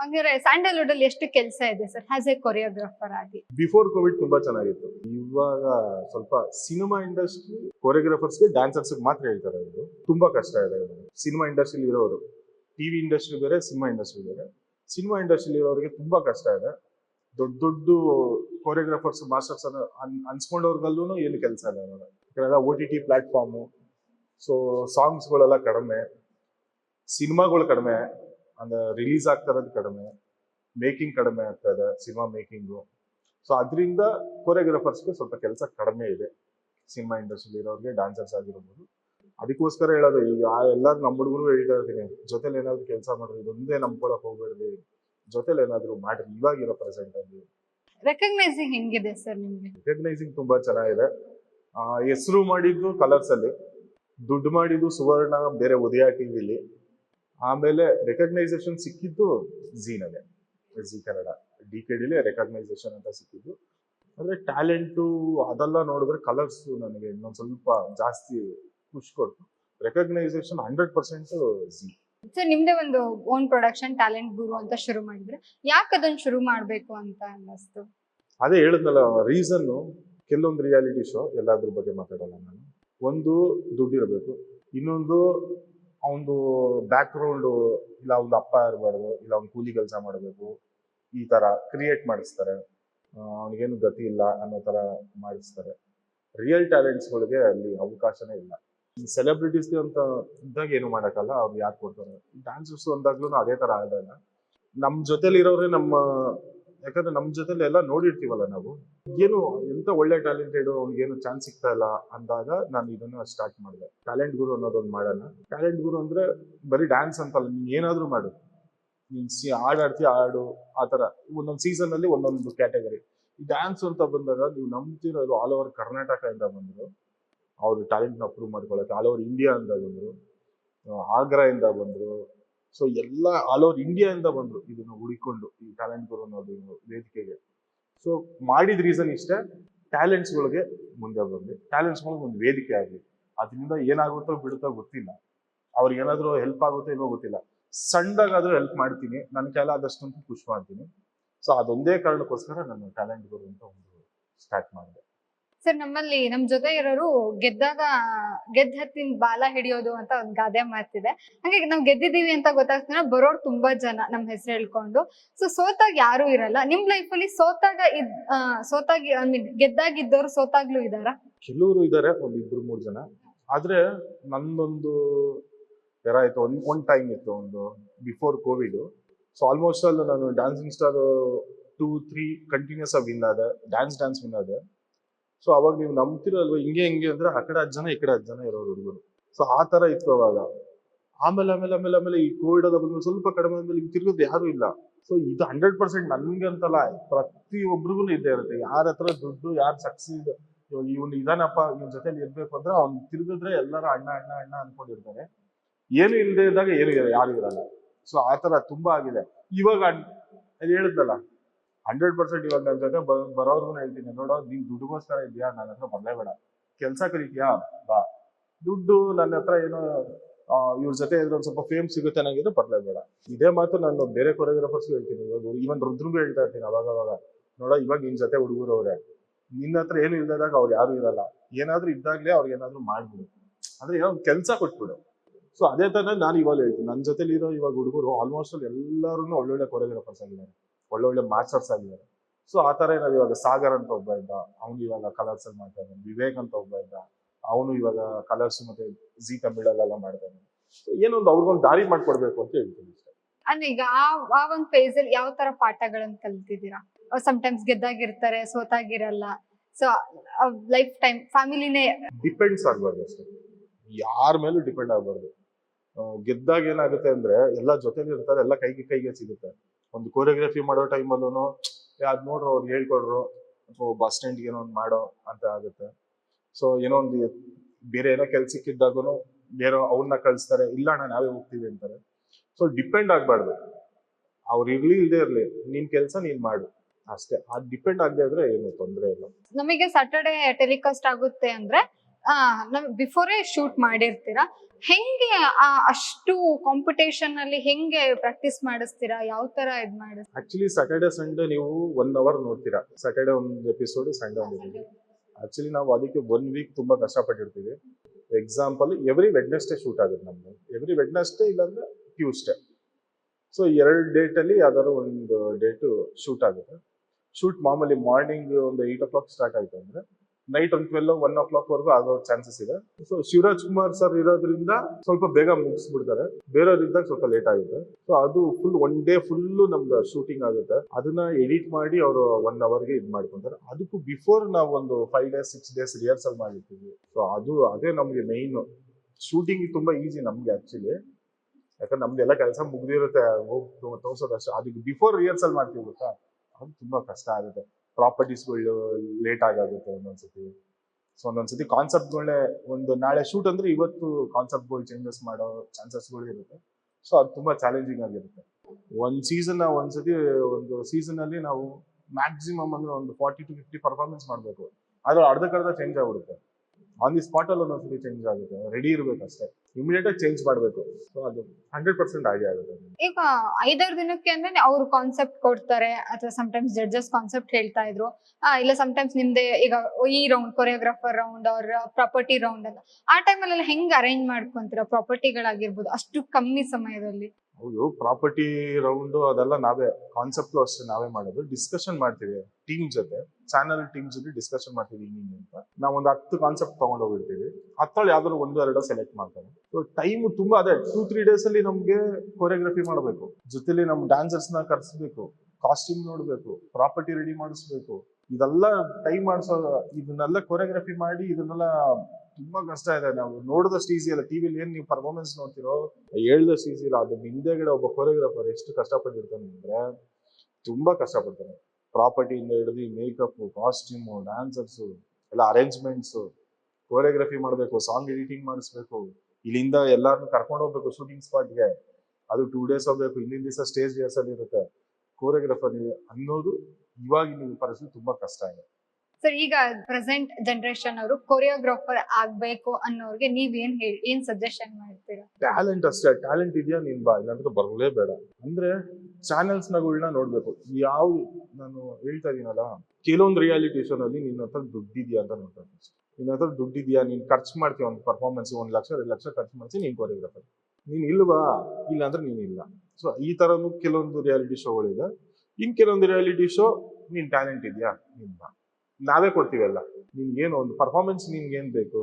ಹಂಗಾರೆ ಸ್ಯಾಂಡಲ್ವುಡ್ ಅಲ್ಲಿ ಎಷ್ಟು ಕೆಲಸ ಇದೆ ಸರ್ ಆಸ್ ಎ ಕೊರಿಯೋಗ್ರಾಫರ್ ಆಗಿ? ಬಿಫೋರ್ ಕೋವಿಡ್ ತುಂಬಾ ಚೆನ್ನಾಗಿತ್ತು. ಇವಾಗ ಸ್ವಲ್ಪ ಸಿನಿಮಾ ಇಂಡಸ್ಟ್ರಿ ಕೊರಿಯೋಗ್ರಾಫರ್ಸ್ಗೆ ಡ್ಯಾನ್ಸರ್ಸ್ ಮಾತ್ರ ಹೇಳ್ತಾರೆ ಇದು ತುಂಬಾ ಕಷ್ಟ ಇದೆ ಸಿನಿಮಾ ಇಂಡಸ್ಟ್ರಿಲಿ ಇರೋರು. ಟಿವಿ ಇಂಡಸ್ಟ್ರಿ ಬೇರೆ ಸಿನಿಮಾ ಇಂಡಸ್ಟ್ರಿ ಬೇರೆ. ಸಿನಿಮಾ ಇಂಡಸ್ಟ್ರಿಲಿ ಇರೋರಿಗೆ ತುಂಬಾ ಕಷ್ಟ ಇದೆ. ದೊಡ್ಡ ದೊಡ್ಡ ಕೊರಿಯೋಗ್ರಾಫರ್ಸ್ ಮಾಸ್ಟರ್ಸ್ ಅನ್, ಅನ್ಸ್ಕೊಂಡವ್ರಿಗಲ್ಲೂ ಏನು ಕೆಲಸ ಇಲ್ಲ ಇವಾಗ. O T T platform so ಸಾಂಗ್ಸ್ಗಳೆಲ್ಲ ಕಡಿಮೆ. ಸಿನಿಮಾಗಳು ಕಡಿಮೆ. ಅಂದ್ರೆ ರಿಲೀಸ್ ಆಗ್ತಾ ಇರೋದು ಕಡಿಮೆ ಮೇಕಿಂಗ್ ಕಡಿಮೆ ಆಗ್ತಾ ಇದೆ ಸಿನಿಮಾ ಮೇಕಿಂಗು ಸೊ ಅದರಿಂದ ಕೊರಿಯೋಗ್ರಾಫರ್ಸ್ಗೆ ಸ್ವಲ್ಪ ಕೆಲಸ ಕಡಿಮೆ ಇದೆ ಸಿನಿಮಾ ಇಂಡಸ್ಟ್ರಿಲಿ ಇರೋರಿಗೆ ಡ್ಯಾನ್ಸರ್ಸ್ ಆಗಿರ್ಬೋದು ಅದಕ್ಕೋಸ್ಕರ ಹೇಳೋದು ಈಗ ಎಲ್ಲರೂ ನಮ್ಮ ಹುಡುಗರು ಹೇಳ್ತಾ ಇರ್ತೀನಿ ಜೊತೆಲಿ ಏನಾದ್ರು ಕೆಲಸ ಮಾಡ್ರಿ ಇದೊಂದೇ ನಂಬ್ಕೊಳಕ್ ಹೋಗ್ಬೇಡ್ರಿ ಜೊತೆಲಿ ಏನಾದ್ರು ಮಾಡ್ರಿ ಇವಾಗಿರೋ ಪ್ರೆಸೆಂಟ್ ಅಲ್ಲಿ ರೆಕಗ್ನೈಸಿಂಗ್ ಹೆಂಗಿದೆ ಸರ್ ನಿಮಗೆ ರೆಕಗ್ನೈಸಿಂಗ್ ತುಂಬಾ ಚೆನ್ನಾಗಿದೆ. ಹೆಸರು ಮಾಡಿದ್ದು ಕಲರ್ಸ್ ಅಲ್ಲಿ. ದುಡ್ಡು ಮಾಡಿದ್ದು ಸುವರ್ಣ ಬೇರೆ ಉದಯ ಟಿವಿಲಿ ಆಮೇಲೆ ರೆಕಗ್ನೈಸೇಷನ್ ಸಿಕ್ಕಿದ್ದು ಝೀನಲ್ಲೇ ಜಿ ಕನ್ನಡ. ಡಿ ಕೆ ಡಿಲಿ ರೆಕಗ್ನೈಸೇಷನ್ ಅಂತ ಸಿಕ್ಕಿದ್ದು. ಅಂದರೆ ಟ್ಯಾಲೆಂಟು ಅದೆಲ್ಲ ನೋಡಿದ್ರೆ ಕಲರ್ಸ್ ನನಗೆ ಇನ್ನೊಂದು ಸ್ವಲ್ಪ ಜಾಸ್ತಿ ಖುಷಿ ಕೊಡ್ತು. Recognisation hundred percent Zee. Sir ನಿಮ್ದೇ ಒಂದು ಓನ್ ಪ್ರೊಡಕ್ಷನ್ ಟ್ಯಾಲೆಂಟ್ ಗುರು ಅಂತ ಶುರು ಮಾಡಿದ್ರೆ ಯಾಕೆ ಅದನ್ನ ಶುರು ಮಾಡಬೇಕು ಅಂತ ಅನ್ನಿಸ್ತು? ಅದೇ ಹೇಳಿದ್ನಲ್ಲ ರೀಸನ್ ಕೆಲವೊಂದು ರಿಯಾಲಿಟಿ ಶೋ ಎಲ್ಲಾದ್ರ ಬಗ್ಗೆ ಮಾತಾಡಲ್ಲ ನಾನು. ಒಂದು ದುಡ್ಡಿರಬೇಕು ಇನ್ನೊಂದು ಅವನದು ಬ್ಯಾಕ್ ಗ್ರೌಂಡ್ ಇಲ್ಲ, ಒಂದು ಅಪ್ಪ ಇರಬಾರ್ದು, ಇಲ್ಲ ಅವ್ನು ಕೂಲಿ ಕೆಲಸ ಮಾಡಬೇಕು, ಈ ತರ ಕ್ರಿಯೇಟ್ ಮಾಡಿಸ್ತಾರೆ. ಅವನಿಗೇನು ಗತಿ ಇಲ್ಲ ಅನ್ನೋ ತರ ಮಾಡಿಸ್ತಾರೆ. ರಿಯಲ್ ಟ್ಯಾಲೆಂಟ್ಸ್ಗಳಿಗೆ ಅಲ್ಲಿ ಅವಕಾಶನೇ ಇಲ್ಲ. ಸೆಲೆಬ್ರಿಟೀಸ್ಗೆ ಅಂತ ಇದ್ದಾಗ ಏನು ಮಾಡೋಕ್ಕಲ್ಲ, ಅವ್ರು ಯಾಕೆ ಕೊಡ್ತಾರೆ? ಡ್ಯಾನ್ಸರ್ಸ್ ಅಂದಾಗ್ಲೂ ಅದೇ ತರ ಆದಾಗ ನಮ್ಮ ಜೊತೆಲಿ ಇರೋರೇ ನಮ್ಮ ಯಾಕಂದ್ರೆ ನಮ್ಮ ಜೊತೆಲಿ ಎಲ್ಲ ನೋಡಿರ್ತೀವಲ್ಲ ನಾವು. ಏನು ಎಂತ ಒಳ್ಳೆ ಟ್ಯಾಲೆಂಟೆಡ್ ಅವ್ನಿಗೇನು ಚಾನ್ಸ್ ಸಿಗ್ತಾ ಇಲ್ಲ ಅಂದಾಗ ನಾನು ಇದನ್ನ ಸ್ಟಾರ್ಟ್ ಮಾಡಿದೆ. ಟ್ಯಾಲೆಂಟ್ ಗುರು ಅನ್ನೋದೊಂದು ಮಾಡೋಣ. ಟ್ಯಾಲೆಂಟ್ ಗುರು ಅಂದ್ರೆ ಬರೀ ಡ್ಯಾನ್ಸ್ ಅಂತಲ್ಲ, ನೀನ್ ಏನಾದರೂ ಮಾಡು. ನೀನ್ ಸಿ ಹಾಡ್ ಆಡ್ತೀಯ ಹಾಡು, ಆ ತರ ಒಂದೊಂದು ಸೀಸನ್ ಅಲ್ಲಿ ಒಂದೊಂದು ಕ್ಯಾಟಗರಿ ಡ್ಯಾನ್ಸ್ ಅಂತ ಬಂದಾಗ ನೀವು ನಂಬ್ತಿರೋರು ಆಲ್ ಓವರ್ ಕರ್ನಾಟಕ ಇಂದ ಬಂದ್ರು. ಅವ್ರ ಟ್ಯಾಲೆಂಟ್ನ ಅಪ್ರೂವ್ ಮಾಡ್ಕೊಳಕ್ಕೆ ಆಲ್ ಓವರ್ ಇಂಡಿಯಾ ಇಂದ ಬಂದ್ರು. ಆಗ್ರಾಯಿಂದ ಬಂದ್ರು. ಸೊ ಎಲ್ಲ ಆಲ್ ಓವರ್ ಇಂಡಿಯಾದಿಂದ ಬಂದ್ರು ಇದನ್ನ ಹುಡಿಕೊಂಡು ಈ ಟ್ಯಾಲೆಂಟ್ ಗುರು ಅನ್ನೋದು ವೇದಿಕೆಗೆ. ಸೊ ಮಾಡಿದ ರೀಸನ್ ಇಷ್ಟೇ ಟ್ಯಾಲೆಂಟ್ಸ್ಗಳಿಗೆ ಮುಂದೆ ಬರಲಿ ಟ್ಯಾಲೆಂಟ್ಸ್ಗಳಿಗೆ ಒಂದು ವೇದಿಕೆ ಆಗಲಿ. ಅದರಿಂದ ಏನಾಗುತ್ತೋ ಬಿಡುತ್ತೋ ಗೊತ್ತಿಲ್ಲ. ಅವ್ರಿಗೆ ಏನಾದರೂ ಹೆಲ್ಪ್ ಆಗುತ್ತೋ ಏನೋ ಗೊತ್ತಿಲ್ಲ. ಸಣ್ಣದಾಗಾದ್ರೂ ಹೆಲ್ಪ್ ಮಾಡ್ತೀನಿ. ನನ್ನ ಕೈಲ ಆದಷ್ಟು ಖುಷಿ ಮಾಡ್ತೀನಿ. ಸೊ ಅದೊಂದೇ ಕಾರಣಕ್ಕೋಸ್ಕರ ನಾನು ಟ್ಯಾಲೆಂಟ್ ಗುರು ಅಂತ ಒಂದು ಸ್ಟಾರ್ಟ್ ಮಾಡಿದೆ. ಸರ್, ನಮ್ಮಲ್ಲಿ ನಮ್ ಜೊತೆ ಇರೋರು ಗೆದ್ದಾಗ, ಗೆದ್ದ ಹತ್ತಿನ ಬಾಲ ಹಿಡಿಯೋದು ಅಂತ ಒಂದ್ ಗಾದೆ ಮಾತಿದೆ ಹಾಗೆ ನಾವ್ ಗೆದ್ದಿದೀವಿ ಅಂತ ಗೊತ್ತಾಗ್ತಾನೆ ಬರೋರು ತುಂಬಾ ಜನ ನಮ್ ಹೆಸರು ಹೇಳ್ಕೊಂಡು. ಸೊ ಸೋತಾಗ ಯಾರು ಇರಲ್ಲ. ನಿಮ್ ಲೈಫ್ ಅಲ್ಲಿ ಸೋತಾಗ ಇದ್ ಸೋತಾಗಿ, ಐ ಮೀನ್ ಗೆದ್ದಾಗ ಇದ್ದವ್ರು ಸೋತಾಗ್ಲೂ ಇದಾರ ಕೆಲವರು ಇದ್ದಾರೆ ಒಂದ್ ಇಬ್ರು ಮೂರ್ ಜನ. ಆದ್ರೆ ನಂದೊಂದು ಯಾರಾಯ್ತು ಒಂದ್ ಒಂದ್ ಟೈಮ್ ಇತ್ತು, ಒಂದು ಬಿಫೋರ್ ಕೋವಿಡ್ ಸೊ ಆಲ್ಮೋಸ್ಟ್ ಅಲ್ಲಿ ನಾನು dancing star two three continues ಆಗಿ ವಿನ್ ಆದ. ಡ್ಯಾನ್ಸ್ ಡ್ಯಾನ್ಸ್ ವಿನ್ ಆದೆ. ಸೊ ಅವಾಗ ನೀವು ನಂಬ್ತಿರಲ್ವ? ಹಿಂಗೆ ಹಿಂಗೆ ಅಂದ್ರೆ ಆ ಕಡೆ ಹತ್ತು ಜನ, ಈ ಕಡೆ ಹತ್ತು ಜನ ಇರೋರು ಹುಡುಗರು. ಸೊ ಆ ತರ ಇತ್ತು ಅವಾಗ. ಆಮೇಲೆ ಆಮೇಲೆ ಆಮೇಲೆ ಆಮೇಲೆ ಈ ಕೋವಿಡ್ ಅದ ಬಂದ್ಮೇಲೆ ಸ್ವಲ್ಪ ಕಡಿಮೆ ಆದ್ಮೇಲೆ ಈಗ ತಿರ್ಗೋದು ಯಾರು ಇಲ್ಲ. ಸೊ ಇದು ಹಂಡ್ರೆಡ್ ಪರ್ಸೆಂಟ್ ನನ್ಗೆ ಅಂತಲ್ಲ ಪ್ರತಿ ಒಬ್ರಿಗೂ ಇದ್ದೇ ಇರುತ್ತೆ. ಯಾರ ಹತ್ರ ದುಡ್ಡು, ಯಾರು ಸಕ್ಸೀಡ್ ಇವನು ಇದಾನಪ್ಪ, ಇವನ್ ಜೊತೆಲಿ ಇರ್ಬೇಕು ಅಂದ್ರೆ ಅವ್ನು ತಿರುಗಿದ್ರೆ ಎಲ್ಲರೂ ಅಣ್ಣ ಅಣ್ಣ ಅಣ್ಣ ಅನ್ಕೊಂಡಿರ್ತಾರೆ. ಏನು ಇಲ್ಲದೆ ಇದ್ದಾಗ ಏನು ಇರಲ್ಲ ಯಾರು ಇರಲ್ಲ. ಸೊ ಆ ತರ ತುಂಬಾ ಆಗಿದೆ. ಇವಾಗ ಅದು ಹೇಳಿದ್ನಲ್ಲ ಹಂಡ್ರೆಡ್ ಪರ್ಸೆಂಟ್ ಇವಾಗ ನನ್ನ ಜೊತೆ ಬರೋರ್ಗು ಹೇಳ್ತೀನಿ. ನೋಡೋ, ನೀನ್ ದುಡ್ಡುಗೋಸ್ಕರ ಇದೆಯಾ ನನ್ನ ಹತ್ರ ಬರ್ಲೇ ಬೇಡ. ಕೆಲಸ ಕಲಿತೀಯಾ? ಬಾ. ದುಡ್ಡು ನನ್ನ ಹತ್ರ ಏನೋ ಇವ್ರ ಜೊತೆ ಇದ್ರೆ ಒಂದ್ ಸ್ವಲ್ಪ ಫೇಮ್ ಸಿಗುತ್ತೆ ನನಗಿದ್ರೆ ಬರ್ಲೇ ಬೇಡ ಇದೇ ಮಾತು ನಾನು ಬೇರೆ ಕೊರಿಯೋಗ್ರಾಫರ್ಸ್ ಹೇಳ್ತೀನಿ. ಇವಾಗ ಈವನ್ ರುದ್ರಿಗೂ ಹೇಳ್ತಾ ಇರ್ತೀನಿ ಅವಾಗ ಅವಾಗ ನೋಡ, ಇವಾಗ ನಿನ್ ಜೊತೆ ಹುಡುಗರು ಅವ್ರೆ ನಿನ್ನ ಹತ್ರ ಏನು ಇಲ್ಲದಾಗ ಅವ್ರು ಯಾರು ಇರಲ್ಲ. ಏನಾದ್ರೂ ಇದ್ದಾಗ್ಲೇ ಅವ್ರಿಗೆ ಏನಾದ್ರೂ ಮಾಡ್ಬಿಡು. ಅಂದ್ರೆ ಏನೋ ಒಂದು ಕೆಲಸ ಕೊಟ್ಬಿಡು. ಸೊ ಅದೇ ತರ ನಾನು ಇವಾಗ ಹೇಳ್ತೀನಿ. ನನ್ನ ಜೊತೆಲಿರೋ ಇವಾಗ ಹುಡುಗರು ಆಲ್ಮೋಸ್ಟ್ ಎಲ್ಲರೂ ಒಳ್ಳೊಳ್ಳೆ ಕೊರಿಯೋಗ್ರಾಫರ್ಸ್ ಆಗಿದ್ದಾರೆ. ಒಳ್ಳೊಳ್ಳೆ ಮಾಸ್ಟರ್ಸ್ ಆಗಿದ್ದಾರೆ. ಸೊ ಆ ತರ ಏನಾದ್ರು ಇವಾಗ ಸಾಗರ್ ಅಂತ ಒಬ್ಬ ಇದ್ದ ಅವನು ಇವಾಗ ಕಲರ್ಸ್ ಅಲ್ಲಿ ಮಾಡ್ತಾ ಇದ್ದಾನೆ. ವಿವೇಕ್ ಅಂತ ಒಬ್ಬ ಇದ್ದ ಅವನು ಇವಾಗ ಕಲರ್ಸ್ ಮತ್ತೆ ಜಿ ತಮಿಳಲ್ಲೆಲ್ಲ ಮಾಡ್ತಾನೆ ಸೊ ಏನೊಂದು ಅವ್ರಿಗೊಂದು ದಾರಿ ಮಾಡ್ಕೊಡ್ಬೇಕು ಅಂತ ಹೇಳ್ತೀನಿ ಅಂದ್ರೆ ಈಗ ಆ ಆ ಒಂದ್ ಫೇಸ್ ಅಲ್ಲಿ ಯಾವ ತರ ಪಾಠಗಳನ್ನ ಕಲ್ತಿದ್ದೀರಾ? ಟೈಮ್ಸ್ ಗೆದ್ದಾಗಿರ್ತಾರೆ ಸೋತಾಗಿರಲ್ಲ. ಸೊ ಲೈಫ್ ಟೈಮ್ ಫ್ಯಾಮಿಲಿನೇ ಡಿಪೆಂಡ್ಸ್ ಆಗ್ಬಾರ್ದು ಅಷ್ಟೇ. ಯಾರ ಮೇಲೂ ಡಿಪೆಂಡ್ ಆಗ್ಬಾರ್ದು. ಗೆದ್ದಾಗ ಏನಾಗುತ್ತೆ ಅಂದ್ರೆ ಎಲ್ಲ ಜೊತೆಲಿ ಇರ್ತಾರೆ ಎಲ್ಲ ಕೈಗೆ ಕೈಗೆ ಸಿಗುತ್ತೆ. ಒಂದು ಕೊರಿಯೋಗ್ರಫಿ ಮಾಡೋ ಟೈಮಲ್ಲೂ ಅದ್ ನೋಡ್ರು, ಅವ್ರು ಹೇಳ್ಕೊಡ್ರು ಅಥವಾ ಬಸ್ ಸ್ಟ್ಯಾಂಡ್ಗೆ ಏನೋ ಒಂದು ಮಾಡೋ ಅಂತ ಆಗುತ್ತೆ. ಸೊ ಏನೋ ಒಂದು ಬೇರೆ ಏನೋ ಕೆಲ್ಸಕ್ಕಿದ್ದಾಗೂ ಬೇರೆ ಅವ್ರನ್ನ ಕಳಿಸ್ತಾರೆ ಇಲ್ಲ ಅಣ್ಣ ನಾವೇ ಹೋಗ್ತೀವಿ ಅಂತಾರೆ. ಸೊ ಡಿಪೆಂಡ್ ಆಗಬಾರ್ದು. ಅವ್ರು ಇರ್ಲಿ ಇಲ್ಲದೆ ಇರ್ಲಿ, ನಿನ್ ಕೆಲಸ, ನೀನ್ ಮಾಡು. ಅಷ್ಟೇ. ಅದ್ ಡಿಪೆಂಡ್ ಆಗದೆ ಆದ್ರೆ ಏನು ತೊಂದರೆ ಇಲ್ಲ. ನಮಗೆ ಸಾಟರ್ಡೆ ಟೆಲಿಕಾಸ್ಟ್ ಆಗುತ್ತೆ ಅಂದ್ರೆ ನಮ್ ಬಿಫೋರೇ ಶೂಟ್ ಮಾಡಿರ್ತೀರಾ? ಹೆಂಗೆ ಅಷ್ಟು ಕಾಂಪಿಟೇಷನ್ ಅಲ್ಲಿ ಹೆಂಗೆ ಪ್ರಾಕ್ಟೀಸ್ ಮಾಡಿಸ್ತೀರಾ? ಯಾವ ತರ ಇದ್ ಮಾಡಿ ಆಕ್ಚುಲಿ ಸ್ಯಾಟರ್ಡೆ ಸಂಡೇ ನೀವು ಒನ್ ಅವರ್ ನೋಡ್ತೀರಾ. ಸ್ಯಾಟರ್ಡೆ ಒಂದು ಎಪಿಸೋಡ್ ಸಂಡೇ ಒಂದು ಆಕ್ಚುಲಿ ನಾವು ಅದಕ್ಕೆ ಒನ್ ವೀಕ್ ತುಂಬಾ ಕಷ್ಟಪಟ್ಟಿರ್ತೀವಿ. ಎಕ್ಸಾಂಪಲ್ ಎವ್ರಿ ವೆಡ್ನೆಸ್ಡೇ ಶೂಟ್ ಆಗುತ್ತೆ ನಮ್ದು. ಎವ್ರಿ ವೆಡ್ನೆಸ್ಡೇ ಇಲ್ಲಾಂದ್ರೆ ಟ್ಯೂಸ್ಡೇ ಸೊ ಎರಡು ಡೇಟಲ್ಲಿ ಯಾವ್ದಾದ್ರು ಒಂದು ಡೇಟು ಶೂಟ್ ಆಗುತ್ತೆ. ಶೂಟ್ ಮಾಮೂಲಿ ಮಾರ್ನಿಂಗ್ ಒಂದು ಏಯ್ಟ್ ಓ ಕ್ಲಾಕ್ ಸ್ಟಾರ್ಟ್ ಆಯ್ತು ಅಂದ್ರೆ ನೈಟ್ ಒಂದು ಟ್ವೆಲ್ ಒನ್ ಓ ಕ್ಲಾಕ್ ವರೆಗೂ ಆಗೋ ಚಾನ್ಸಸ್ ಇದೆ. ಸೊ ಶಿವರಾಜ್ ಕುಮಾರ್ ಸರ್ ಇರೋದ್ರಿಂದ ಸ್ವಲ್ಪ ಬೇಗ ಮುಗಿಸ್ಬಿಡ್ತಾರೆ. ಬೇರೆಯವ್ರಿದ್ದಾಗ ಸ್ವಲ್ಪ ಲೇಟ್ ಆಗುತ್ತೆ. ಸೊ ಅದು ಫುಲ್ ಒನ್ ಡೇ ಫುಲ್ಲು ನಮ್ದು ಶೂಟಿಂಗ್ ಆಗುತ್ತೆ. ಅದನ್ನ ಎಡಿಟ್ ಮಾಡಿ ಅವರು ಒನ್ ಅವರ್ಗೆ ಇದು ಮಾಡ್ಕೊಂತಾರೆ. ಅದಕ್ಕೂ ಬಿಫೋರ್ ನಾವು ಒಂದು five days six days rehearsal ಮಾಡಿರ್ತೀವಿ. ಸೊ ಅದು ಅದೇ ನಮಗೆ ಮೈನ್ ಶೂಟಿಂಗ್ ತುಂಬಾ ಈಸಿ ನಮ್ಗೆ ಆಕ್ಚುಲಿ ಯಾಕಂದ್ರೆ ನಮ್ದೆಲ್ಲ ಕೆಲಸ ಮುಗ್ದಿರುತ್ತೆ. ಹೋಗಿ ತೋರ್ಸೋದಷ್ಟು. ಅದಕ್ಕೆ ಬಿಫೋರ್ ರಿಹರ್ಸಲ್ ಮಾಡ್ತೀವಿ ಗೊತ್ತಾ? ಅದು ತುಂಬಾ ಕಷ್ಟ ಆಗುತ್ತೆ. ಪ್ರಾಪರ್ಟೀಸ್ಗಳು ಲೇಟ್ ಆಗುತ್ತೆ ಒಂದೊಂದ್ಸತಿ. ಸೊ ಒಂದೊಂದ್ಸತಿ ಕಾನ್ಸೆಪ್ಟ್ಗಳೇ ಒಂದು ನಾಳೆ ಶೂಟ್ ಅಂದ್ರೆ ಇವತ್ತು ಕಾನ್ಸೆಪ್ಟ್ಗಳು ಚೇಂಜಸ್ ಮಾಡೋ ಚಾನ್ಸಸ್ಗಳು ಇರುತ್ತೆ. ಸೊ ಅದು ತುಂಬಾ ಚಾಲೆಂಜಿಂಗ್ ಆಗಿರುತ್ತೆ. ಒಂದು ಸೀಸನ್ ಒಂದ್ಸತಿ ಒಂದು ಸೀಸನ್ ಅಲ್ಲಿ ನಾವು ಮ್ಯಾಕ್ಸಿಮಮ್ ಅಂದ್ರೆ ಒಂದು ಫಾರ್ಟಿ ಟು ಫಿಫ್ಟಿ ಪರ್ಫಾರ್ಮೆನ್ಸ್ ಮಾಡಬೇಕು. ಅದ್ರ ಅರ್ಧಕ್ಕರ್ಧ ಚೇಂಜ್ ಆಗ್ಬಿಡುತ್ತೆ. ಆನ್ ದಿ ಸ್ಪಾಟ್ ಅಲ್ಲಿ ಒಂದೊಂದ್ಸತಿ ಚೇಂಜ್ ಆಗುತ್ತೆ. ರೆಡಿ ಇರಬೇಕು ಅಷ್ಟೇ. ಇಮಿಡಿಯೇಟ್ ಆಗಿ ಚೇಂಜ್ ಮಾಡಬೇಕು. ಸೊ ಅದು ಹಂಡ್ರೆಡ್ ಪರ್ಸೆಂಟ್ ಆಗೇ ಆಗುತ್ತೆ. ಈಗ ಐದಾರು ದಿನಕ್ಕೆ ಅಂದ್ರೆ ಅವ್ರು ಕಾನ್ಸೆಪ್ಟ್ ಕೊಡ್ತಾರೆ, ಅಥವಾ ಸಮಟೈಮ್ಸ್ ಜಡ್ಜಸ್ ಕಾನ್ಸೆಪ್ಟ್ ಹೇಳ್ತಾ ಇದ್ರು. ಇಲ್ಲ ಸಮಟೈಮ್ಸ್ ನಿಮ್ದೆ ಈಗ ಈ ರೌಂಡ್ ಕೊರಿಯೋಗ್ರಾಫರ್ ರೌಂಡ್ ಅವ್ರ ಪ್ರಾಪರ್ಟಿ ರೌಂಡ್ ಅಂತ. ಆ ಟೈಮಲ್ಲೆಲ್ಲ ಹೆಂಗ್ ಅರೇಂಜ್ ಮಾಡ್ಕೊಂತೀರಾ? ಪ್ರಾಪರ್ಟಿಗಳಾಗಿರ್ಬೋದು ಅಷ್ಟು ಕಮ್ಮಿ ಸಮಯದಲ್ಲಿ. ಹೌದು ಪ್ರಾಪರ್ಟಿ ರೌಂಡ್ ಅದೆಲ್ಲ ನಾವೇ ಕಾನ್ಸೆಪ್ಟ್ ಅಷ್ಟೇ ನಾವೇ ಮಾಡೋದು. ಡಿಸ್ಕಷನ್ ಮಾಡ್ತೀವಿ ಟೀಮ್ ಜೊತೆ ಚಾನಲ್ ಟೀಮ್ ಜೊತೆ ಡಿಸ್ಕಷನ್ ಮಾಡ್ತೀವಿ, ಹಿಂಗೆ ಅಂತ. ನಾವು ಒಂದು ಹತ್ತು ಕಾನ್ಸೆಪ್ಟ್ ತಗೊಂಡು ಹೋಗಿರ್ತೀವಿ. ಹತ್ತಲ್ಲಿ ಯಾವ್ದಾದ್ರು ಒಂದು, ಎರಡು ಸೆಲೆಕ್ಟ್ ಮಾಡ್ತಾರೆ. ಸೊ ಟೈಮ್ ತುಂಬಾ ಅದೇ ಟೂ ತ್ರೀ ಡೇಸ್ ಅಲ್ಲಿ ನಮ್ಗೆ ಕೊರಿಯೋಗ್ರಫಿ ಮಾಡಬೇಕು. ಜೊತೆಲಿ ನಮ್ ಡ್ಯಾನ್ಸರ್ಸ್ನ ಕರ್ಸ್ಬೇಕು ಕಾಸ್ಟ್ಯೂಮ್ ನೋಡ್ಬೇಕು ಪ್ರಾಪರ್ಟಿ ರೆಡಿ ಮಾಡಿಸ್ಬೇಕು. ಇದೆಲ್ಲ ಟೈ ಮಾಡಿಸೋ, ಇದನ್ನೆಲ್ಲ ಕೊರಿಯೋಗ್ರಫಿ ಮಾಡಿ, ಇದನ್ನೆಲ್ಲ ತುಂಬಾ ಕಷ್ಟ ಇದೆ. ನಾವು ನೋಡಿದಷ್ಟು ಈಸಿ ಅಲ್ಲ. ಟಿವಿಲಿ ಏನ್ ನೀವು ಪರ್ಫಾರ್ಮೆನ್ಸ್ ನೋಡ್ತಿರೋ, ಹೇಳ್ದಷ್ಟು ಈಸಿ ಇಲ್ಲ ಅದು ಹಿಂದೆಗಡೆ ಒಬ್ಬ ಕೊರಿಯೋಗ್ರಾಫರ್ ಎಷ್ಟು ಕಷ್ಟಪಟ್ಟಿರ್ತಾನೆ ಅಂದ್ರೆ, ತುಂಬಾ ಕಷ್ಟಪಡ್ತಾರೆ ಪ್ರಾಪರ್ಟಿಯಿಂದ ಹಿಡಿದು ಮೇಕಪ್ ಕಾಸ್ಟ್ಯೂಮು ಡ್ಯಾನ್ಸರ್ಸು ಎಲ್ಲ ಅರೇಂಜ್ಮೆಂಟ್ಸ್ ಕೊರಿಯೋಗ್ರಫಿ ಮಾಡಬೇಕು ಸಾಂಗ್ ಎಡಿಟಿಂಗ್ ಮಾಡಿಸ್ಬೇಕು. ಇಲ್ಲಿಂದ ಎಲ್ಲಾರನ್ನು ಕರ್ಕೊಂಡು ಹೋಗ್ಬೇಕು ಶೂಟಿಂಗ್ ಸ್ಪಾಟ್ಗೆ ಅದು ಟೂ ಡೇಸ್ ಹೋಗ್ಬೇಕು, ಹಿಂದಿನ ದಿವಸ ಸ್ಟೇಜ್ ರಿಹರ್ಸಲ್ ಇರುತ್ತೆ. ಕೋರಿಯೋಗ್ರಫರ್ ಅನ್ನೋದು ಇವಾಗಿನ ಪರಿಸ್ಥಿತಿ ತುಂಬಾ ಕಷ್ಟ ಇದೆ ಸರ್ ಈಗ ಪ್ರೆಸೆಂಟ್ ಜನರೇಷನ್ ಅವರು ಕೊರಿಯೋಗ್ರಾಫರ್ ಆಗ್ಬೇಕು ಅನ್ನೋರ್ಗೆ ನೀವ್ ಏನ್ ಹೇಳಿ ಏನ್ ಸಜೆಷನ್ ಮಾಡ್ತೀರಾ? ಟ್ಯಾಲೆಂಟ್ ಅಷ್ಟೇ ಟ್ಯಾಲೆಂಟ್ ಇದೆಯಾ ನೀನ್ ಬಾ ಇಲ್ಲಾಂದ್ರೆ ಬರಲೇಬೇಡ ಅಂದ್ರೆ ಚಾನೆಲ್ಸ್ ನಗಳನ್ನ ನೋಡ್ಬೇಕು. ಯಾವ ನಾನು ಹೇಳ್ತಾ ಇದೀನಲ್ಲ ಕೆಲವೊಂದು ರಿಯಾಲಿಟಿ ಶೋನಲ್ಲಿ ನಿನ್ನ ಹತ್ರ ದುಡ್ಡಿದ್ಯಾ ಅಂತ ನೋಡ್ಬೇಕು ನಿನ್ನ ಹತ್ರ ದುಡ್ಡಿದ್ಯಾ ನೀನ್ ಖರ್ಚು ಮಾಡ್ತೀಯ ಒಂದು ಪರ್ಫಾರ್ಮೆನ್ಸ್ ಒಂದ್ ಲಕ್ಷ ಎರಡು ಲಕ್ಷ ಖರ್ಚು ಮಾಡ್ತೀನಿ ನೀನ್ ಕೊರಿಯೋಗ್ರಾಫರ್ ನೀನ್ ಇಲ್ವಾ? ಇಲ್ಲ ಅಂದ್ರೆ ನೀನ್ ಇಲ್ಲ. ಸೊ ಈ ತರನು ಕೆಲವೊಂದು ರಿಯಾಲಿಟಿ ಶೋಗಳಿದೆ ಇನ್ ಕೆಲವೊಂದು ರಿಯಾಲಿಟಿ ಶೋ ನೀನ್ ಟ್ಯಾಲೆಂಟ್ ಇದೆಯಾ? ನಿಮ್ಮ ನಾವೇ ಕೊಡ್ತೀವಲ್ಲ ನಿಮ್ಗೇನು ಒಂದು ಪರ್ಫಾರ್ಮೆನ್ಸ್ ನಿನ್ಗೇನು ಬೇಕು?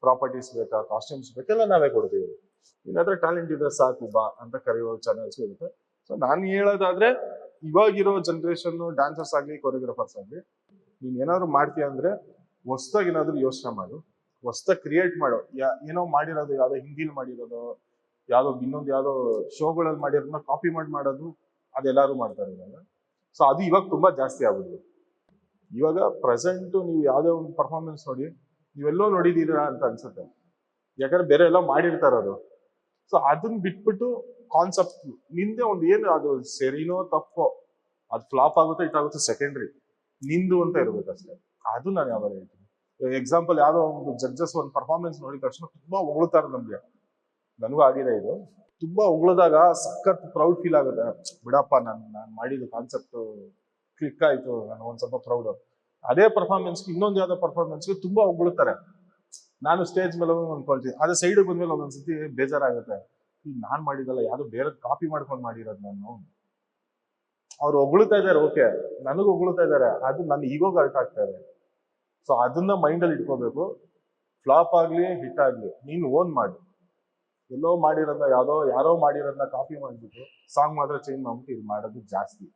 ಪ್ರಾಪರ್ಟೀಸ್ ಬೇಕಾ? ಕಾಸ್ಟ್ಯೂಮ್ಸ್ ಬೇಕೆಲ್ಲ ನಾವೇ ಕೊಡ್ತೀವಿ. ನಿನ್ನ ಟ್ಯಾಲೆಂಟ್ ಇದ್ರೆ ಸಾಕು, ಬಾ ಅಂತ ಕರೆಯೋ ಚಾನೆಲ್ಸ್ ಇರುತ್ತೆ. ಸೊ ನಾನು ಹೇಳೋದಾದ್ರೆ, ಇವಾಗಿರೋ ಜನ್ರೇಷನ್ ಡ್ಯಾನ್ಸರ್ಸ್ ಆಗಲಿ ಕೊರಿಯೋಗ್ರಾಫರ್ಸ್ ಆಗಲಿ, ನೀನ್ ಏನಾದ್ರು ಮಾಡ್ತೀಯ ಅಂದ್ರೆ ಹೊಸ್ದಾಗಿ ಏನಾದ್ರು ಯೋಚನೆ ಮಾಡು. ಹೊಸ್ದಾಗಿ ಕ್ರಿಯೇಟ್ ಮಾಡೋ. ಯಾ, ಏನೋ ಮಾಡಿರೋದು, ಯಾವ್ದೋ ಹಿಂದಿಲಿ ಮಾಡಿರೋದು, ಯಾವ್ದೋ ಇನ್ನೊಂದು ಯಾವ್ದೋ ಶೋಗಳಲ್ಲಿ ಮಾಡಿರೋದನ್ನ ಕಾಪಿ ಮಾಡಿ ಮಾಡೋದು ಅದೆಲ್ಲರೂ ಮಾಡ್ತಾರೆ ಇವಾಗ. ಸೊ ಅದು ಇವಾಗ ತುಂಬಾ ಜಾಸ್ತಿ ಆಗ್ಬಿಡ್ತು ಇವಾಗ ಪ್ರೆಸೆಂಟ್ ನೀವು ಯಾವುದೇ ಒಂದು ಪರ್ಫಾರ್ಮೆನ್ಸ್ ನೋಡಿ, ನೀವೆಲ್ಲೋ ನೋಡಿದ್ದೀರಾ ಅಂತ ಅನ್ಸುತ್ತೆ. ಯಾಕಂದ್ರೆ ಬೇರೆ ಎಲ್ಲ ಮಾಡಿರ್ತಾರ ಅದು. ಸೊ ಅದನ್ನ ಬಿಟ್ಬಿಟ್ಟು ಕಾನ್ಸೆಪ್ಟ್ ನಿಂದೆ ಒಂದು ಏನು, ಅದು ಸರಿನೋ ತಪ್ಪೋ, ಅದು ಫ್ಲಾಪ್ ಆಗುತ್ತೆ ಇಟ್ಟಾಗುತ್ತೆ ಸೆಕೆಂಡ್ರಿ ನಿಂದು ಅಂತ ಇರ್ಬೇಕು ಅಷ್ಟೇ. ಅದು ನಾನು ಯಾವಾಗ ಹೇಳ್ತೀನಿ. ಎಕ್ಸಾಂಪಲ್ ಯಾವುದೋ ಒಂದು ಜಡ್ಜಸ್ ಒಂದು ಪರ್ಫಾರ್ಮೆನ್ಸ್ ನೋಡಿದ ತಕ್ಷಣ ತುಂಬಾ ಹೊಗಳ್ತಾರೆ ನಮ್ಗೆ. ನನಗೂ ಆಗಿದೆ ಇದು. ತುಂಬಾ ಉಗುಳಿದಾಗ ಸಖತ್ ಪ್ರೌಡ್ ಫೀಲ್ ಆಗುತ್ತೆ. ಬಿಡಪ್ಪ, ನಾನು ನಾನು ಮಾಡಿದ ಕಾನ್ಸೆಪ್ಟ್ ಕ್ಲಿಕ್ ಆಯ್ತು, ನಾನು ಒಂದ್ ಸ್ವಲ್ಪ ಪ್ರೌಡ್ ಅದೇ ಪರ್ಫಾರ್ಮೆನ್ಸ್ ಇನ್ನೊಂದು ಯಾವ್ದೋ ಪರ್ಫಾರ್ಮೆನ್ಸ್ಗೆ ತುಂಬಾ ಉಗುಳುತ್ತಾರೆ ನಾನು ಸ್ಟೇಜ್ ಮೇಲೆ ಅನ್ಕೊಳ್ತೀನಿ. ಅದೇ ಸೈಡ್ ಬಂದ್ಮೇಲೆ ಒಂದೊಂದ್ಸತಿ ಬೇಜಾರಾಗುತ್ತೆ. ಈ ನಾನ್ ಮಾಡಿದಲ್ಲ ಯಾರು ಬೇರೆ ಕಾಪಿ ಮಾಡ್ಕೊಂಡು ಮಾಡಿರೋದು ನಾನು. ಅವ್ರು ಹೊಗಳ್ತಾ ಇದಾರೆ ಓಕೆ ನನಗೂ ಹೊಗಳ್ತಾ ಇದಾರೆ ಅದು ನನ್ನ ಈಗೋಗ ಅರ್ಟ್ ಆಗ್ತಾ ಇದೆ. ಸೊ ಅದನ್ನ ಮೈಂಡ್ ಅಲ್ಲಿ ಇಟ್ಕೋಬೇಕು. ಫ್ಲಾಪ್ ಆಗ್ಲಿ ಹಿಟ್ ಆಗ್ಲಿ, ನೀನು ಓನ್ ಮಾಡು. ಎಲ್ಲೋ ಮಾಡಿರೋದನ್ನ ಯಾವುದೋ ಯಾರೋ ಮಾಡಿರೋದನ್ನ ಕಾಪಿ ಮಾಡ್ಬಿಟ್ಟು ಸಾಂಗ್ ಮಾತ್ರ ಚೇಂಜ್ ಮಾಡ್ಬಿಟ್ಟು ಇದು ಮಾಡೋದು ಜಾಸ್ತಿ.